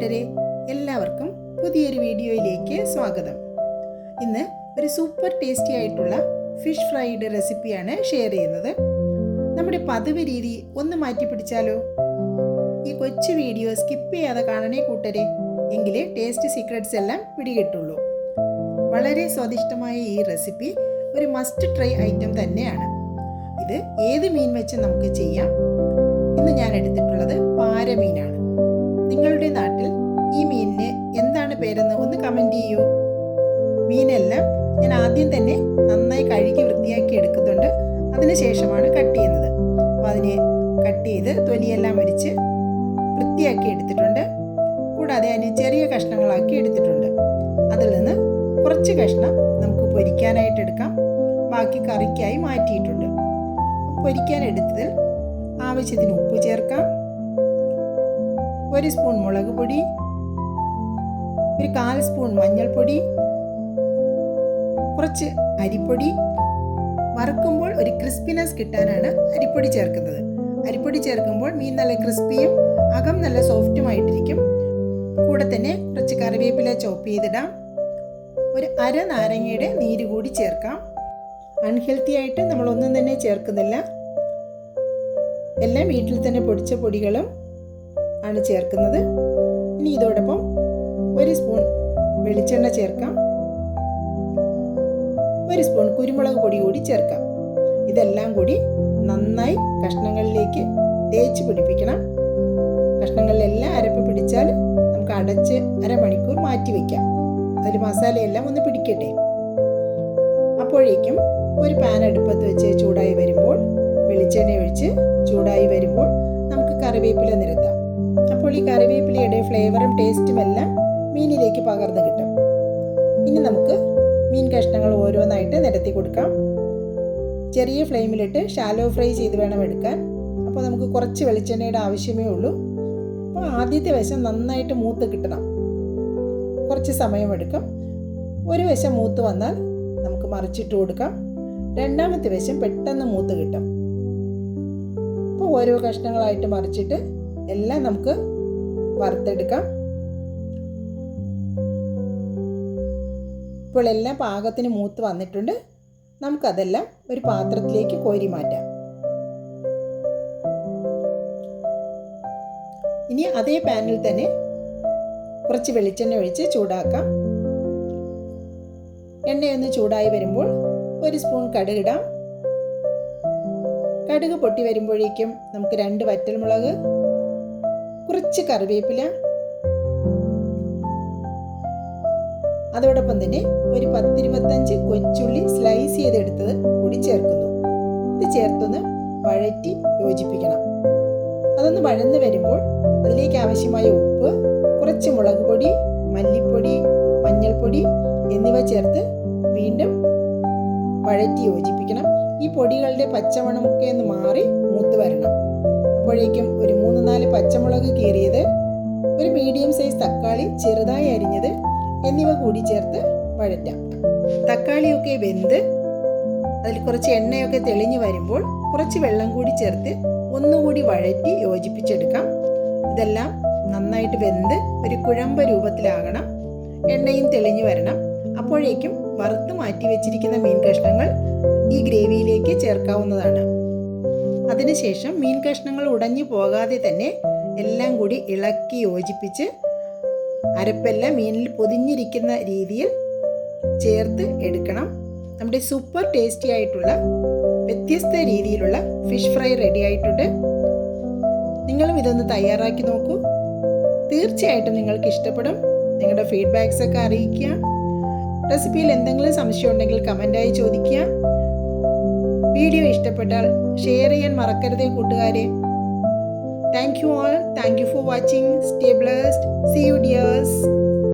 കൂട്ടരെ എല്ലാവർക്കും പുതിയൊരു വീഡിയോയിലേക്ക് സ്വാഗതം. ഇന്ന് ഒരു സൂപ്പർ ടേസ്റ്റി ആയിട്ടുള്ള ഫിഷ് ഫ്രൈയുടെ റെസിപ്പിയാണ് ഷെയർ ചെയ്യുന്നത്. നമ്മുടെ പതിവ് രീതി ഒന്ന് മാറ്റി പിടിച്ചാലോ? ഈ കൊച്ചു വീഡിയോ സ്കിപ്പ് ചെയ്യാതെ കാണണേ കൂട്ടരെ എങ്കിലേ ടേസ്റ്റ് സീക്രട്സ് എല്ലാം പിടികിട്ടുള്ളൂ. വളരെ സ്വാദിഷ്ടമായ ഈ റെസിപ്പി ഒരു മസ്റ്റ് ട്രൈ ഐറ്റം തന്നെയാണ്. ഇത് ഏത് മീൻ വെച്ച് നമുക്ക് ചെയ്യാം? ഇന്ന് ഞാൻ എടുത്തിട്ടുള്ളത് പാരമീനാണ്. നിങ്ങളുടെ നാട്ടിൽ ഈ മീനിന് എന്താണ് പേരെന്ന് ഒന്ന് കമന്റ് ചെയ്യൂ. മീനെല്ലാം ഞാൻ ആദ്യം തന്നെ നന്നായി കഴുകി വൃത്തിയാക്കി എടുക്കുന്നുണ്ട്. അതിനുശേഷമാണ് കട്ട് ചെയ്യുന്നത്. അപ്പോൾ അതിനെ കട്ട് ചെയ്ത് തൊലിയെല്ലാം വരിച്ച് വൃത്തിയാക്കി എടുത്തിട്ടുണ്ട്. കൂടാതെ അതിന് ചെറിയ കഷ്ണങ്ങളാക്കി എടുത്തിട്ടുണ്ട്. അതിൽ നിന്ന് കുറച്ച് കഷ്ണം നമുക്ക് പൊരിക്കാനായിട്ട് എടുക്കാം. ബാക്കി കറിക്കായി മാറ്റിയിട്ടുണ്ട്. പൊരിക്കാൻ എടുത്തതിൽ ആവശ്യത്തിന് ഉപ്പ് ചേർക്കാം. ഒരു സ്പൂൺ മുളക് പൊടി ഒരു കാൽ സ്പൂൺ മഞ്ഞൾപ്പൊടി കുറച്ച് അരിപ്പൊടി. വറുക്കുമ്പോൾ ഒരു ക്രിസ്പിനെസ് കിട്ടാനാണ് അരിപ്പൊടി ചേർക്കുന്നത്. അരിപ്പൊടി ചേർക്കുമ്പോൾ മീൻ നല്ല ക്രിസ്പിയും അകം നല്ല സോഫ്റ്റുമായിട്ടിരിക്കും. കൂടെ തന്നെ കുറച്ച് കറിവേപ്പില ചോപ്പ് ചെയ്തിടാം. ഒരു അര നാരങ്ങയുടെ നീര് കൂടി ചേർക്കാം. അൺഹെൽത്തി ആയിട്ട് നമ്മളൊന്നും തന്നെ ചേർക്കുന്നില്ല. എല്ലാം വീട്ടിൽ തന്നെ പൊടിച്ച പൊടികളും ആണ് ചേർക്കുന്നത്. ഇനി ഇതോടൊപ്പം ഒരു സ്പൂൺ വെളിച്ചെണ്ണ ചേർക്കാം. ഒരു സ്പൂൺ കുരുമുളക് പൊടി കൂടി ചേർക്കാം. ഇതെല്ലാം കൂടി നന്നായി കഷ്ണങ്ങളിലേക്ക് തേച്ച് പിടിപ്പിക്കണം. കഷ്ണങ്ങളിലെല്ലാം അരപ്പ് പിടിച്ചാൽ നമുക്ക് അടച്ച് അരമണിക്കൂർ മാറ്റി വയ്ക്കാം അതിൽ മസാലയെല്ലാം ഒന്ന് പിടിക്കട്ടെ. അപ്പോഴേക്കും ഒരു പാൻ അടുപ്പത്ത് വെച്ച് ചൂടായി വരുമ്പോൾ വെളിച്ചെണ്ണ ഒഴിച്ച് ചൂടായി വരുമ്പോൾ നമുക്ക് കറിവേപ്പില നിരത്താം. ഈ കറിവേപ്പിലയുടെ ഫ്ലേവറും ടേസ്റ്റും എല്ലാം മീനിലേക്ക് പകർന്നു കിട്ടും. ഇനി നമുക്ക് മീൻ കഷ്ണങ്ങൾ ഓരോന്നായിട്ട് നിരത്തി കൊടുക്കാം. ചെറിയ ഫ്ലെയിമിലിട്ട് ഷാലോ ഫ്രൈ ചെയ്ത് വേണം എടുക്കാൻ. അപ്പോൾ നമുക്ക് കുറച്ച് വെളിച്ചെണ്ണയുടെ ആവശ്യമേ ഉള്ളൂ. അപ്പോൾ ആദ്യത്തെ വശം നന്നായിട്ട് മൂത്ത് കിട്ടണം. കുറച്ച് സമയമെടുക്കും ഒരു വശം മൂത്ത് വന്നാൽ നമുക്ക് മറിച്ചിട്ട് കൊടുക്കാം. രണ്ടാമത്തെ വശം പെട്ടെന്ന് മൂത്ത് കിട്ടും. അപ്പോൾ ഓരോ കഷ്ണങ്ങളായിട്ട് മറിച്ചിട്ട് എല്ലാം നമുക്ക് വറുത്തെടുക്കാം. ഇപ്പോൾ എല്ലാം പാകത്തിന് മൂത്ത് വന്നിട്ടുണ്ട്. നമുക്കതെല്ലാം ഒരു പാത്രത്തിലേക്ക് കോരി മാറ്റാം. ഇനി അതേ പാനിൽ തന്നെ കുറച്ച് വെളിച്ചെണ്ണ ഒഴിച്ച് ചൂടാക്കാം. എണ്ണയൊന്ന് ചൂടായി വരുമ്പോൾ ഒരു സ്പൂൺ കടുകിടാം കടുക് പൊട്ടി വരുമ്പോഴേക്കും നമുക്ക് രണ്ട് വറ്റൽമുളക് കുറച്ച് കറിവേപ്പില. അതോടൊപ്പം തന്നെ ഒരു പത്തിരുപത്തഞ്ച് കൊച്ചുള്ളി സ്ലൈസ് ചെയ്തെടുത്തത് കൂടി ചേർക്കുന്നു. ഇത് ചേർത്തൊന്ന് വഴറ്റി യോജിപ്പിക്കണം. അതൊന്ന് വഴന്ന് വരുമ്പോൾ അതിലേക്ക് ആവശ്യമായ ഉപ്പ് കുറച്ച് മുളക് പൊടി മല്ലിപ്പൊടി മഞ്ഞൾപ്പൊടി എന്നിവ ചേർത്ത് വീണ്ടും വഴറ്റി യോജിപ്പിക്കണം. ഈ പൊടികളുടെ പച്ചമണമൊക്കെ ഒന്ന് മാറി മൂത്ത് വരണം. അപ്പോഴേക്കും ഒരു മൂന്ന് നാല് പച്ചമുളക് കീറിയത് ഒരു മീഡിയം സൈസ് തക്കാളി ചെറുതായി അരിഞ്ഞത് എന്നിവ കൂടി ചേർത്ത് വഴറ്റാം. തക്കാളിയൊക്കെ വെന്ത് അതിൽ കുറച്ച് എണ്ണയൊക്കെ തെളിഞ്ഞു വരുമ്പോൾ കുറച്ച് വെള്ളം കൂടി ചേർത്ത് ഒന്നുകൂടി വഴറ്റി യോജിപ്പിച്ചെടുക്കാം. ഇതെല്ലാം നന്നായിട്ട് വെന്ത് ഒരു കുഴമ്പ രൂപത്തിലാകണം. എണ്ണയും തെളിഞ്ഞു വരണം. അപ്പോഴേക്കും വറുത്ത് മാറ്റി വെച്ചിരിക്കുന്ന മീൻ കഷ്ണങ്ങൾ ഈ ഗ്രേവിയിലേക്ക് ചേർക്കാവുന്നതാണ്. അതിനുശേഷം മീൻ കഷ്ണങ്ങൾ ഉടഞ്ഞു പോകാതെ തന്നെ എല്ലാം കൂടി ഇളക്കി യോജിപ്പിച്ച് അരപ്പെല്ലാം മീനിൽ പൊതിഞ്ഞിരിക്കുന്ന രീതിയിൽ ചേർത്ത് എടുക്കണം. നമ്മുടെ സൂപ്പർ ടേസ്റ്റി ആയിട്ടുള്ള വ്യത്യസ്ത രീതിയിലുള്ള ഫിഷ് ഫ്രൈ റെഡി ആയിട്ടുണ്ട്. നിങ്ങളും ഇതൊന്ന് തയ്യാറാക്കി നോക്കൂ. തീർച്ചയായിട്ടും നിങ്ങൾക്ക് ഇഷ്ടപ്പെടും. നിങ്ങളുടെ ഫീഡ്ബാക്സ് ഒക്കെ അറിയിക്കുക. റെസിപ്പിയിൽ എന്തെങ്കിലും സംശയം ഉണ്ടെങ്കിൽ കമന്റായി ചോദിക്കുക. വീഡിയോ ഇഷ്ടപ്പെട്ടാൽ ഷെയർ ചെയ്യാൻ മറക്കരുതേ കൂട്ടുകാരെ. Thank you all thank you for watching stay blessed see you dears